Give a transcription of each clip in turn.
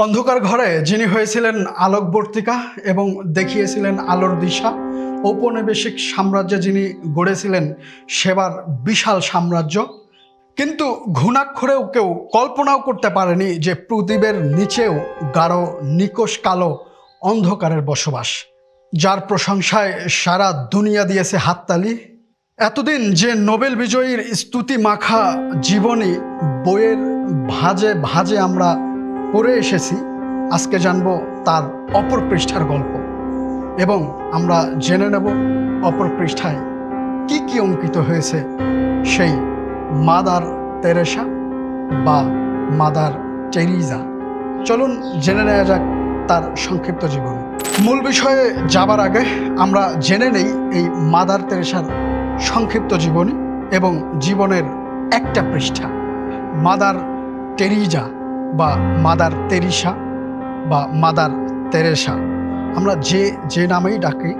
অন্ধকার ঘরে যিনি হয়েছিলেন আলোকবর্তিকা এবং দেখিয়েছিলেন আলোর দিশা, ঔপনিবেশিক সাম্রাজ্যে যিনি গড়েছিলেন সেবার বিশাল সাম্রাজ্য। কিন্তু ঘুণাক্ষরেও কেউ কল্পনাও করতে পারেনি যে প্রদীপের নিচেও গাঢ়, নিকোষ কালো অন্ধকারের বসবাস। যার প্রশংসায় সারা দুনিয়া দিয়েছে হাততালি। এতদিন যে নোবেল বিজয়ীর স্তুতি মাখা জীবনী বইয়ের ভাজে ভাজে আমরা পড়ে এসেছি, আজকে জানব তার অপর পৃষ্ঠার গল্প। এবং আমরা জেনে নেব অপর পৃষ্ঠায় কি কি অঙ্কিত হয়েছে সেই মাদার তেরেসা বা মাদার টেরিজা। চলুন জেনে নেওয়া যাক তার সংক্ষিপ্ত জীবন। মূল বিষয়ে যাবার আগে আমরা জেনে নেই এই মাদার তেরেসার সংক্ষিপ্ত জীবনী এবং জীবনের একটা পৃষ্ঠা, মাদার টেরিজা। বা মাদার তেরিসা বা মাদার তেরেসা। আমরা যে যে নামেই ডাকি,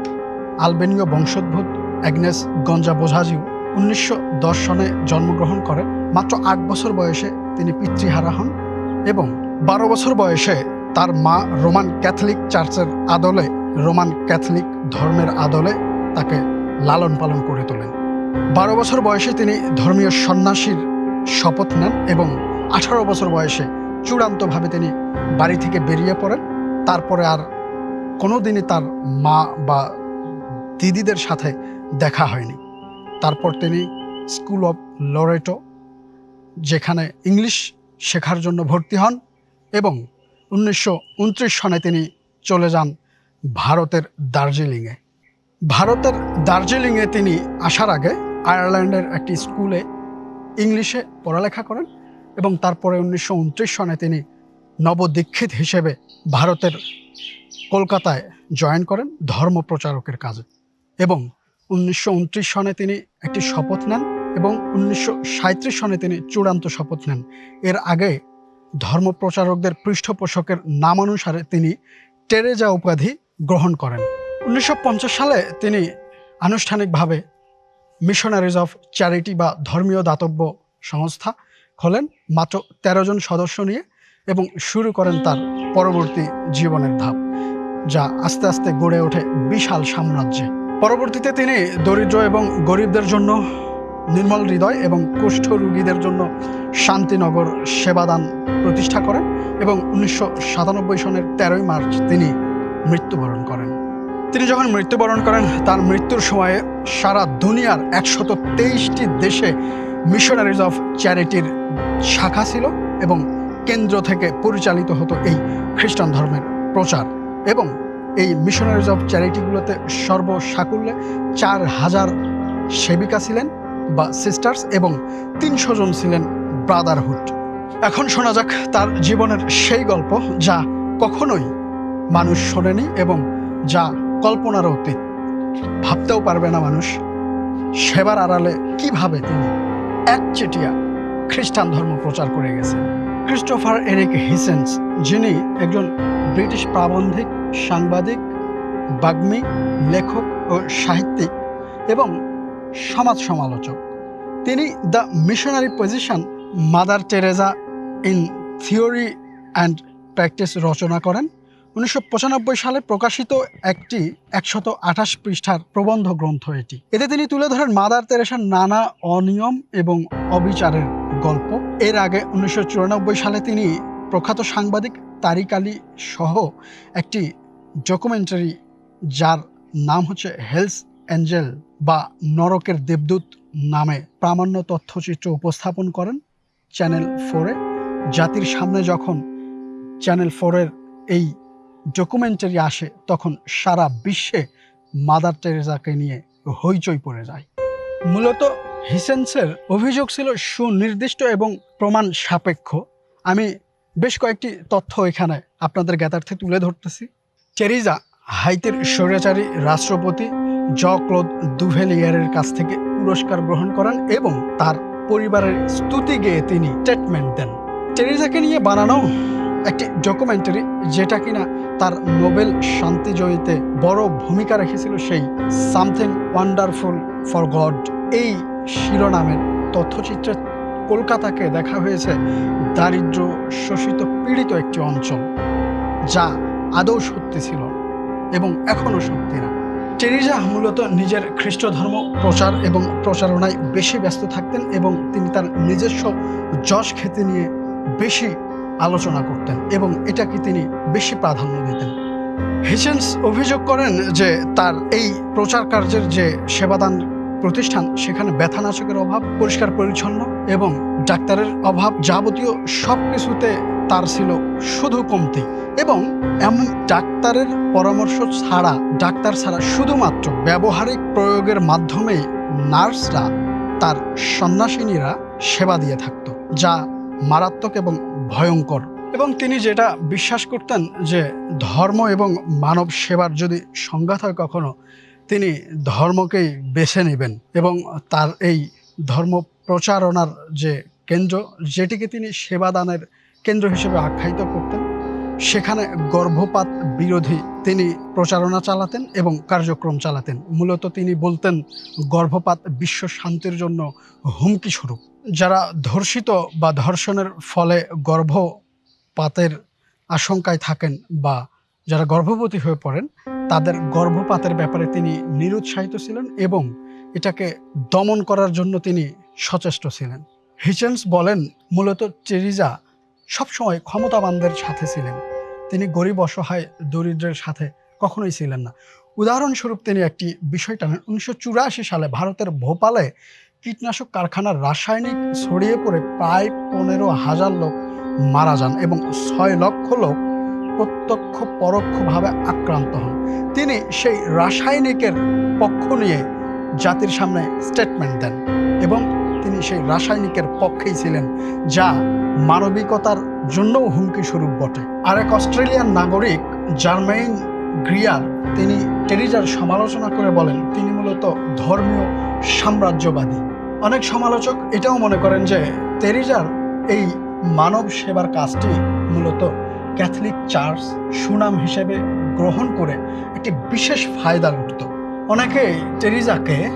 আলবেনীয় বংশোদ্ভূত অ্যাগনেস গঞ্জা বোঝাজিও উনিশশো দশ সনে জন্মগ্রহণ করেন মাত্র আট বছর বয়সে তিনি পিতৃহারা হন এবং বারো বছর বয়সে তার মা রোমান ক্যাথলিক চার্চের আদলে, রোমান ক্যাথলিক ধর্মের আদলে তাকে লালন পালন করে তোলেন। বারো বছর বয়সে তিনি ধর্মীয় সন্ন্যাসীর শপথ নেন এবং আঠারো বছর বয়সে চূড়ান্তভাবে তিনি বাড়ি থেকে বেরিয়ে পড়েন। তারপরে আর কোনো দিনই তার মা বা দিদিদের সাথে দেখা হয়নি। তারপর তিনি স্কুল অফ লরেটো, যেখানে ইংলিশ শেখার জন্য ভর্তি হন এবং উনিশশো উনত্রিশ সনে তিনি চলে যান ভারতের দার্জিলিংয়ে। ভারতের দার্জিলিংয়ে তিনি আসার আগে আয়ারল্যান্ডের একটি স্কুলে ইংলিশে পড়ালেখা করেন। এবং তারপরে উনিশশো উনত্রিশ সনে তিনি নবদীক্ষিত হিসেবে ভারতের কলকাতায় জয়েন করেন ধর্ম প্রচারকের কাজে এবং উনিশশো উনত্রিশ সনে তিনি একটি শপথ নেন এবং উনিশশো সনে তিনি চূড়ান্ত শপথ নেন। এর আগে ধর্ম প্রচারকদের পৃষ্ঠপোষকের নামানুসারে তিনি টেরেজা উপাধি গ্রহণ করেন। উনিশশো পঞ্চাশ সালে তিনি আনুষ্ঠানিকভাবে মিশনারিজ অফ চ্যারিটি বা ধর্মীয় দাতব্য সংস্থা খোলেন মাত্র তেরো জন সদস্য নিয়ে এবং শুরু করেন তার পরবর্তী জীবনের ধাপ, যা আস্তে আস্তে গড়ে ওঠে বিশাল সাম্রাজ্যে। পরবর্তীতে তিনি দরিদ্র এবং গরিবদের জন্য নির্মল হৃদয় এবং কুষ্ঠ রোগীদের জন্য শান্তিনগর সেবাদান প্রতিষ্ঠা করেন এবং উনিশশো সাতানব্বই সনের তেরোই মার্চ তিনি মৃত্যুবরণ করেন। তিনি যখন মৃত্যুবরণ করেন, তার মৃত্যুর সময়ে সারা দুনিয়ার একশত তেইশটি দেশে মিশনারিজ অফ চ্যারিটির শাখা ছিল এবং কেন্দ্র থেকে পরিচালিত হতো এই খ্রিস্টান ধর্মের প্রচার। এবং এই মিশনারিজ অফ চ্যারিটিগুলোতে সর্বসাকুল্যে চার হাজার সেবিকা ছিলেন বা সিস্টার্স এবং তিনশো জন ছিলেন ব্রাদারহুড এখন শোনা যাক তার জীবনের সেই গল্প যা কখনোই মানুষ শোনেনি এবং যা কল্পনার অতীত। ভাবতেও পারবে না মানুষ। সেবার আড়ালে কীভাবে তিনি? একচেটিয়া খ্রিস্টান ধর্ম প্রচার করে গেছেন ক্রিস্টোফার এরিক হিসেন্স, যিনি একজন ব্রিটিশ প্রাবন্ধিক, সাংবাদিক, বাগ্মী, লেখক ও সাহিত্যিক এবং সমাজ সমালোচক। তিনি the missionary position Mother Teresa in theory and practice রচনা করেন। উনিশশো পঁচানব্বই সালে প্রকাশিত একটি একশত আঠাশ পৃষ্ঠার প্রবন্ধ গ্রন্থ এটি। এতে তিনি তুলে ধরেন মাদার তেরেসার নানা অনিয়ম এবং অবিচারের গল্প। এর আগে উনিশশো চুরানব্বই সালে তিনি প্রখ্যাত সাংবাদিক তারিক আলী সহ একটি ডকুমেন্টারি যার নাম হচ্ছে হেলস অ্যাঞ্জেল বা নরকের দেবদূত নামে প্রামাণ্য তথ্যচিত্র উপস্থাপন করেন চ্যানেল ফোরে। জাতির সামনে যখন চ্যানেল ফোরের এই ডকুমেন্টারি আসে, তখন সারা বিশ্বে মাদার টেরেজাকে নিয়ে হইচই পড়ে যায়। মূলত হিসেন্সের অভিযোগ ছিল সুনির্দিষ্ট এবং প্রমাণ সাপেক্ষ। আমি বেশ কয়েকটি তথ্য এখানে আপনাদের জ্ঞাতার্থে তুলে ধরতেছি। টেরিজা হাইতের স্বৈরাচারী রাষ্ট্রপতি জ ক্লোদ দুভেলিয়ারের কাছ থেকে পুরস্কার গ্রহণ করেন এবং তার পরিবারের স্তুতি গেয়ে তিনি স্টেটমেন্ট দেন। টেরিজাকে নিয়ে বানানো একটি ডকুমেন্টারি যেটা কিনা তার নোবেল শান্তি জয়ীতে বড় ভূমিকা রেখেছিল সেই সামথিং ওয়ান্ডারফুল ফর গড এই শিরোনামের তথ্যচিত্রে কলকাতাকে দেখা হয়েছে দারিদ্র শোষিত পীড়িত একটি অঞ্চল, যা আদৌ সত্যি ছিল এবং এখনও সত্যি না। টেরিজা মূলত নিজের খ্রিস্ট ধর্ম প্রচার এবং প্রচারণায় বেশি ব্যস্ত থাকতেন এবং তিনি তার নিজস্ব যশ খ্যাতি নিয়ে বেশি আলোচনা করতেন এবং এটাকে তিনি বেশি প্রাধান্য দিতেন। হিচেন্স অভিযোগ করেন যে তার এই প্রচার কার্যের যে সেবাদান প্রতিষ্ঠান, সেখানে ব্যথানাশকের অভাব, পরিষ্কার পরিচ্ছন্ন এবং ডাক্তারের অভাব যাবতীয় সব কিছুতে তার ছিল শুধু কমতি এবং এমন ডাক্তারের পরামর্শ ছাড়া, ডাক্তার ছাড়া শুধুমাত্র ব্যবহারিক প্রয়োগের মাধ্যমে নার্সরা তার সন্ন্যাসিনীরা সেবা দিয়ে থাকত, যা মারাত্মক এবং ভয়ঙ্কর। এবং তিনি যেটা বিশ্বাস করতেন যে ধর্ম এবং মানব সেবার যদি সংঘাত হয় কখনো, তিনি ধর্মকেই বেছে নেবেন এবং তার এই ধর্ম প্রচারণার যে কেন্দ্র, যেটিকে তিনি সেবাদানের কেন্দ্র হিসেবে আখ্যায়িত করতেন, সেখানে গর্ভপাত বিরোধী তিনি প্রচারণা চালাতেন এবং কার্যক্রম চালাতেন। মূলত তিনি বলতেন, গর্ভপাত বিশ্ব শান্তির জন্য হুমকি স্বরূপ। যারা ধর্ষিত বা ধর্ষণের ফলে গর্ভপাতের আশঙ্কায় থাকেন বা যারা গর্ভবতী হয়ে পড়েন, তাদের গর্ভপাতের ব্যাপারে তিনি নিরুৎসাহিত ছিলেন এবং এটাকে দমন করার জন্য তিনি সচেষ্ট ছিলেন। হিচেন্স বলেন, মূলত চেরিজা সবসময় ক্ষমতাবানদের সাথে ছিলেন। তিনি গরিব, অসহায়, দরিদ্রের সাথে কখনোই ছিলেন না। উদাহরণস্বরূপ তিনি একটি বিষয় টানেন। উনিশশো চুরাশি সালে ভারতের ভোপালে কীটনাশক কারখানার রাসায়নিক ছড়িয়ে পড়ে প্রায় পনেরো হাজার লোক মারা যান এবং ছয় লক্ষ লোক প্রত্যক্ষ পরোক্ষভাবে আক্রান্ত হন। তিনি সেই রাসায়নিকের পক্ষ নিয়ে জাতির সামনে স্টেটমেন্ট দেন এবং তিনি সেই রাসায়নিকের পক্ষেই ছিলেন, যা মানবিকতার জন্যও হুমকি স্বরূপ বটে। আর এক অস্ট্রেলিয়ান নাগরিক, জার্মাইন গ্রিয়ার, তিনি টেরিজার সমালোচনা করে বলেন, তিনি মূলত ধর্মীয় সাম্রাজ্যবাদী। অনেক সমালোচক এটাও মনে করেন যে, টেরিজার এই মানব সেবার কাজটি মূলত ক্যাথলিক চার্চ সুনাম হিসেবে গ্রহণ করে একটি বিশেষ ফায়দা লুটত। অনেকে টেরিজাকে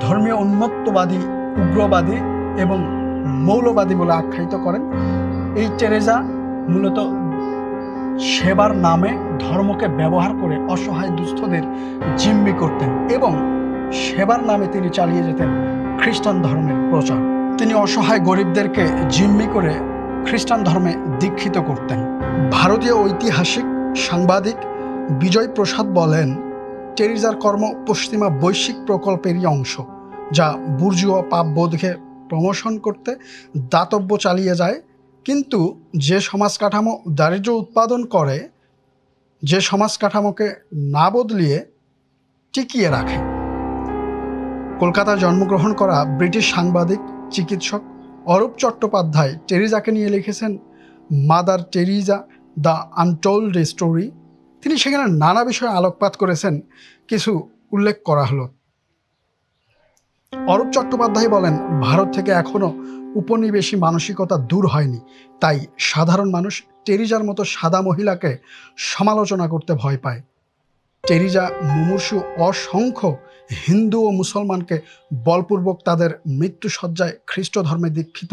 ধর্মীয় উন্মত্তবাদী, উগ্রবাদী এবং মৌলবাদী বলে আখ্যায়িত করেন। এই টেরেজা মূলত সেবার নামে ধর্মকে ব্যবহার করে অসহায় দুস্থদের জিম্মি করতেন এবং সেবার নামে তিনি চালিয়ে যেতেন খ্রিস্টান ধর্মের প্রচার। তিনি অসহায় গরিবদেরকে জিম্মি করে খ্রিস্টান ধর্মে দীক্ষিত করতেন। ভারতীয় ঐতিহাসিক সাংবাদিক বিজয় প্রসাদ বলেন, টেরিজার কর্ম পশ্চিমা বৈশ্বিক প্রকল্পেরই অংশ, যা বুর্জুয়া পাপবোধকে প্রমোশন করতে দাতব্য চালিয়ে যায় কিন্তু যে সমাজ কাঠামো দারিদ্র্য উৎপাদন করে, যে সমাজ কাঠামোকে না বদলিয়ে টিকিয়ে রাখে। কলকাতায় জন্মগ্রহণ করা ব্রিটিশ সাংবাদিক, চিকিৎসক অরূপ চট্টোপাধ্যায় টেরিজাকে নিয়ে লিখেছেন Mother Teresa, the untold story তিনি সেখানে নানা বিষয়ে আলোকপাত করেছেন, কিছু উল্লেখ করা হলো। অরূপ চট্টোপাধ্যায় বলেন, ভারত থেকে এখনও উপনিবেশী মানসিকতা দূর হয়নি। তাই সাধারণ মানুষ টেরিজার মতো সাদা মহিলাকে সমালোচনা করতে ভয় পায়। টেরিজা, মুমূর্ষু, অসংখ্য হিন্দু ও মুসলমানকে বলপূর্বক তাদের মৃত্যুসজ্জায় খ্রিস্ট ধর্মে দীক্ষিত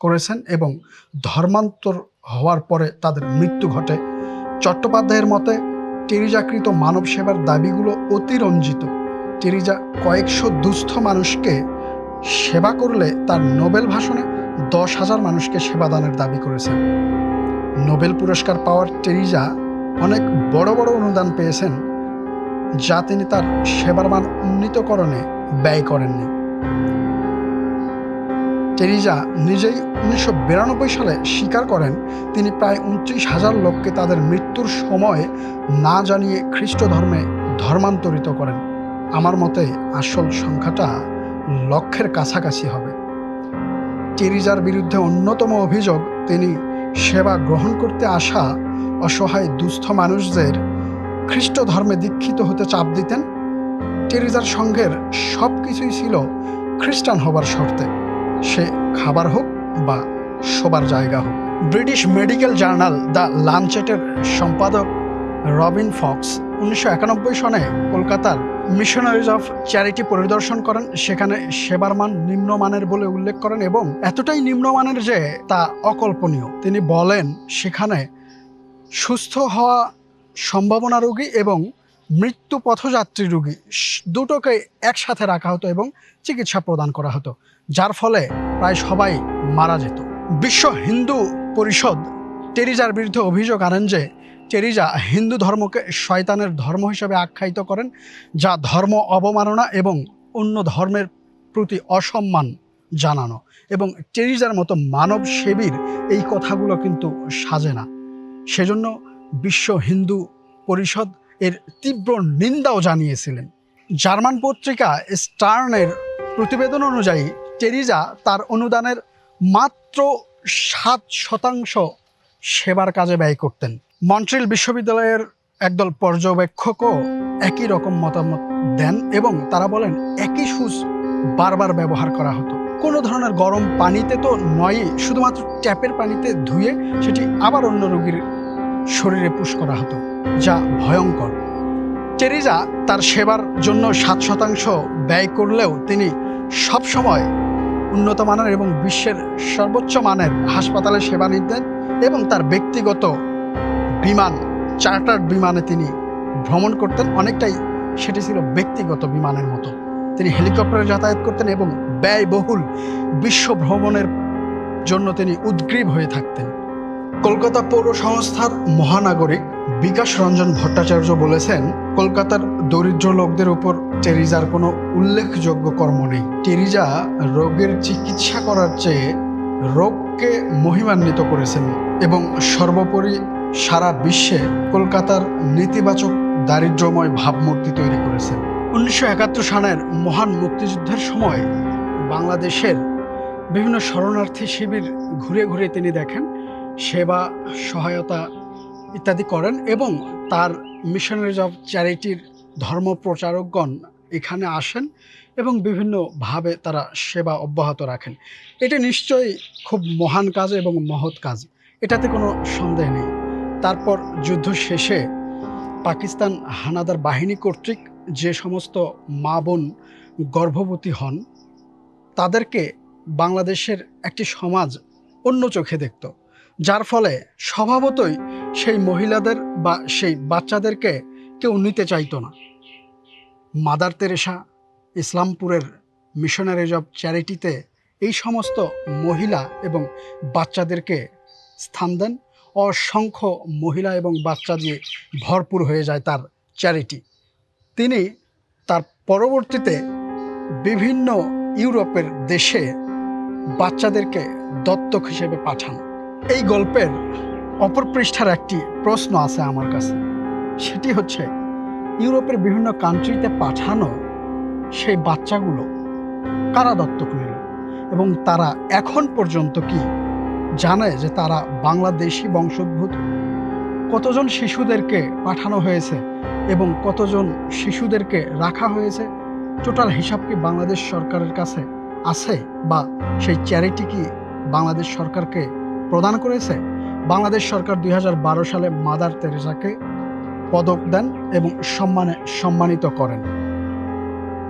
করেছেন এবং ধর্মান্তর হওয়ার পরে তাদের মৃত্যু ঘটে। চট্টোপাধ্যায়ের মতে, টেরিজাকৃত মানব সেবার দাবিগুলো অতিরঞ্জিত। টেরিজা কয়েকশো দুস্থ মানুষকে সেবা করলে তার নোবেল ভাষণে দশ হাজার মানুষকে সেবাদানের দাবি করেছেন নোবেল পুরস্কার পাওয়ার টেরিজা অনেক বড় বড় অনুদান পেয়েছেন, যা তিনি তার সেবার মান উন্নীতকরণে ব্যয় করেননি। টেরিজা নিজেই উনিশশো বিরানব্বই সালে স্বীকার করেন, তিনি প্রায় উনত্রিশ হাজার লোককে তাদের মৃত্যুর সময় না জানিয়ে খ্রিস্ট ধর্মে ধর্মান্তরিত করেন। আমার মতে আসল সংখ্যাটা লক্ষের কাছাকাছি হবে। টেরিজার বিরুদ্ধে অন্যতম অভিযোগ, তিনি সেবা গ্রহণ করতে আসা অসহায় দুস্থ মানুষদের খ্রিস্ট ধর্মে দীক্ষিত হতে চাপ দিতেন। টেরিজার সংঘের সব কিছুই ছিল খ্রিস্টান হবার শর্তে। সে খাবার হোক বা শোবার জায়গা হোক। ব্রিটিশ মেডিকেল জার্নাল দ্য লাঞ্চেটের সম্পাদক রবিন ফক্স উনিশশো একানব্বই সনে কলকাতার মিশনারিজ অফ চ্যারিটি পরিদর্শন করেন। সেখানে সেবার মান নিম্নমানের বলে উল্লেখ করেন এবং এতটাই নিম্নমানের যে তা অকল্পনীয়। তিনি বলেন, সেখানে সুস্থ হওয়া সম্ভাবনা রোগী এবং মৃত্যু পথযাত্রী রোগী দুটোকে একসাথে রাখা হতো এবং চিকিৎসা প্রদান করা হতো, যার ফলে প্রায় সবাই মারা যেত। বিশ্ব হিন্দু পরিষদ টেরিজার বিরুদ্ধে অভিযোগ আনেন যে টেরিজা হিন্দু ধর্মকে শয়তানের ধর্ম হিসেবে আখ্যায়িত করেন, যা ধর্ম অবমাননা এবং অন্য ধর্মের প্রতি অসম্মান জানানো। এবং টেরিজার মতো মানব সেবীর এই কথাগুলো কিন্তু সাজে না। সেজন্য বিশ্ব হিন্দু পরিষদ এর তীব্র নিন্দাও জানিয়েছিলেন। জার্মান পত্রিকা স্টার্নের প্রতিবেদন অনুযায়ী টেরিজা তার অনুদানের মাত্র সাত শতাংশ সেবার কাজে ব্যয় করতেন। মন্ট্রিল বিশ্ববিদ্যালয়ের একদল পর্যবেক্ষকও একই রকম মতামত দেন এবং তারা বলেন, একই সুচ বারবার ব্যবহার করা হতো। কোনো ধরনের গরম পানিতে তো নয়ই, শুধুমাত্র ট্যাপের পানিতে ধুয়ে সেটি আবার অন্য রোগীর শরীরে পুশ করা হতো, যা ভয়ঙ্কর। টেরিজা তার সেবার জন্য সাত শতাংশ ব্যয় করলেও তিনি সবসময় উন্নত মানের এবং বিশ্বের সর্বোচ্চ মানের হাসপাতালে সেবা নিতেন এবং তার ব্যক্তিগত বিমান, চার্টার্ড বিমানে তিনি ভ্রমণ করতেন। অনেকটাই সেটি ছিল ব্যক্তিগত বিমানের মতো। তিনি হেলিকপ্টারে যাতায়াত করতেন এবং ব্যয়বহুল বিশ্ব ভ্রমণের জন্য তিনি উদ্গ্রীব হয়ে থাকতেন। কলকাতা পৌর সংস্থার মহানাগরিক বিকাশ রঞ্জন ভট্টাচার্য বলেছেন, কলকাতার দরিদ্র লোকদের উপর টেরিজার কোনো উল্লেখযোগ্য কর্ম নেই। টেরিজা রোগের চিকিৎসা করার চেয়ে রোগকে মহিমান্বিত করেছেন এবং সর্বোপরি সারা বিশ্বে কলকাতার নেতিবাচক দারিদ্র্যময় ভাবমূর্তি তৈরি করেছেন উনিশশো একাত্তর সালের মহান মুক্তিযুদ্ধের সময় বাংলাদেশের বিভিন্ন শরণার্থী শিবির ঘুরে ঘুরে তিনি দেখেন, সেবা, সহায়তা ইত্যাদি করেন এবং তার মিশনারিজ অফ চ্যারিটির ধর্ম প্রচারকগণ এখানে আসেন এবং বিভিন্নভাবে তারা সেবা অব্যাহত রাখেন। এটি নিশ্চয়ই খুব মহান কাজ এবং মহৎ কাজ। এটাতে কোনো সন্দেহ নেই। তারপর যুদ্ধ শেষে পাকিস্তান হানাদার বাহিনী কর্তৃক যে সমস্ত মা বোন গর্ভবতী হন, তাদেরকে বাংলাদেশের একটি সমাজ অন্য চোখে দেখত, যার ফলে স্বভাবতই সেই মহিলাদের বা সেই বাচ্চাদেরকে কেউ নিতে চাইতো না। মাদার তেরেসা, ইসলামপুরের মিশনারিজ অব চ্যারিটিতে এই সমস্ত মহিলা এবং বাচ্চাদেরকে স্থান দেন। অসংখ্য মহিলা এবং বাচ্চা দিয়ে ভরপুর হয়ে যায় তার চ্যারিটি তিনি তার পরবর্তীতে বিভিন্ন ইউরোপের দেশে বাচ্চাদেরকে দত্তক হিসেবে পাঠান। এই গল্পের অপর পৃষ্ঠার একটি প্রশ্ন আছে আমার কাছে। সেটি হচ্ছে, ইউরোপের বিভিন্ন কান্ট্রিতে পাঠানো সেই বাচ্চাগুলো কারা দত্তক নিল এবং তারা এখন পর্যন্ত কি জানে যে তারা বাংলাদেশি বংশোদ্ভূত। কতজন শিশুদেরকে পাঠানো হয়েছে এবং কতজন শিশুদেরকে রাখা হয়েছে? টোটাল হিসাব কি বাংলাদেশ সরকারের কাছে আছে বা সেই চ্যারিটি কি বাংলাদেশ সরকারকে প্রদান করেছে? বাংলাদেশ সরকার দুই হাজার বারো সালে মাদার তেরেসাকে পদক দেন এবং সম্মানে সম্মানিত করেন।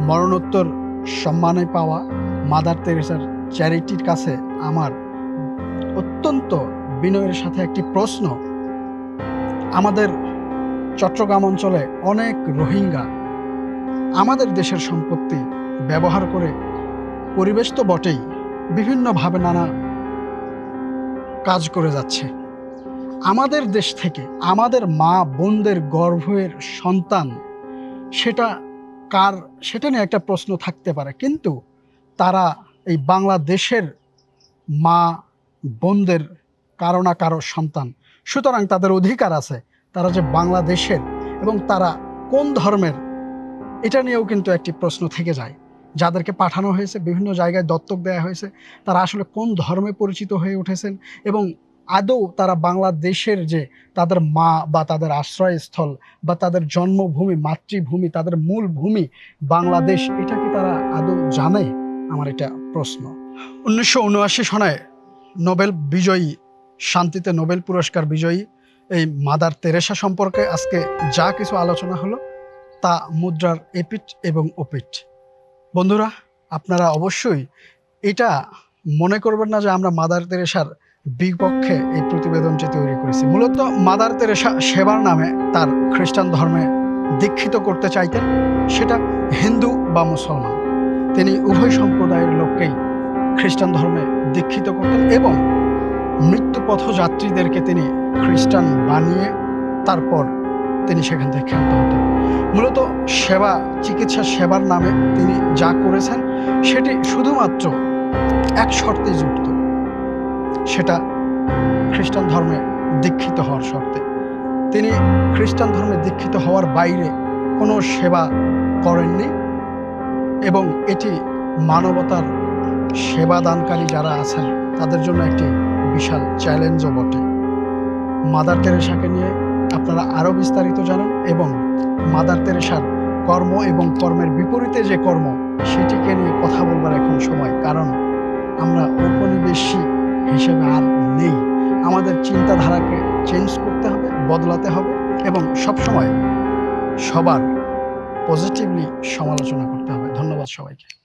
মরণোত্তর সম্মানে পাওয়া মাদার তেরেসার চ্যারিটির কাছে আমার অত্যন্ত বিনয়ের সাথে একটি প্রশ্ন। আমাদের চট্টগ্রাম অঞ্চলে অনেক রোহিঙ্গা। আমাদের দেশের সম্পত্তি ব্যবহার করে পরিবেশ তো বটেই, বিভিন্নভাবে নানা কাজ করে যাচ্ছে। আমাদের দেশ থেকে আমাদের মা বোনদের গর্ভের সন্তান, সেটা কার, সেটা নিয়ে একটা প্রশ্ন থাকতে পারে। কিন্তু তারা এই বাংলাদেশের মা বোনদের কারও না কারও সন্তান। সুতরাং তাদের অধিকার আছে, তারা যে বাংলাদেশের এবং তারা কোন ধর্মের, এটা নিয়েও কিন্তু একটি প্রশ্ন থেকে যায়। যাদেরকে পাঠানো হয়েছে, বিভিন্ন জায়গায় দত্তক দেওয়া হয়েছে, তারা আসলে কোন ধর্মে পরিচিত হয়ে উঠেছেন এবং আদৌ তারা বাংলাদেশের যে তাদের মা বা তাদের আশ্রয়স্থল বা তাদের জন্মভূমি, মাতৃভূমি, তাদের মূল ভূমি বাংলাদেশ, এটা কি তারা আদৌ জানে? আমার এটা প্রশ্ন। উনিশশো উনআশি সনে নোবেল বিজয়ী, শান্তিতে নোবেল পুরস্কার বিজয়ী এই মাদার তেরেসা সম্পর্কে আজকে যা কিছু আলোচনা হলো তা মুদ্রার এপিট এবং ওপিট বন্ধুরা, আপনারা অবশ্যই এটা মনে করবেন না যে আমরা মাদার তেরেসার বিপক্ষে এই প্রতিবেদনটি তৈরি করেছি। মূলত মাদার তেরেসা সেবার নামে তার খ্রিস্টান ধর্মে দীক্ষিত করতে চাইতেন, সেটা হিন্দু বা মুসলমান। তিনি উভয় সম্প্রদায়ের লোককেই খ্রিস্টান ধর্মে দীক্ষিত করতেন এবং মৃত্যুপথ যাত্রীদেরকে তিনি খ্রিস্টান বানিয়ে তারপর তিনি সেখান থেকে ক্ষান্ত হতেন। মূলত সেবা, চিকিৎসা সেবার নামে তিনি যা করেছেন, সেটি শুধুমাত্র এক শর্তে যুক্ত। সেটা খ্রিস্টান ধর্মে দীক্ষিত হওয়ার শর্তে। তিনি খ্রিস্টান ধর্মে দীক্ষিত হওয়ার বাইরে কোনো সেবা করেননি এবং এটি মানবতার সেবা দানকারী যারা আছেন, তাদের জন্য একটি বিশাল চ্যালেঞ্জও বটে। মাদার তেরেসাকে নিয়ে আপনারা আরও বিস্তারিত জানান এবং মাদার তেরেসার কর্ম এবং কর্মের বিপরীতে যে কর্ম, সেটিকে নিয়ে কথা বলবার এখন সময়। কারণ আমরা ঔপনিবেশিক হিসেবে আর নেই। আমাদের চিন্তাধারাকে চেঞ্জ করতে হবে, বদলাতে হবে এবং সবসময় সবার পজিটিভলি সমালোচনা করতে হবে। ধন্যবাদ সবাইকে।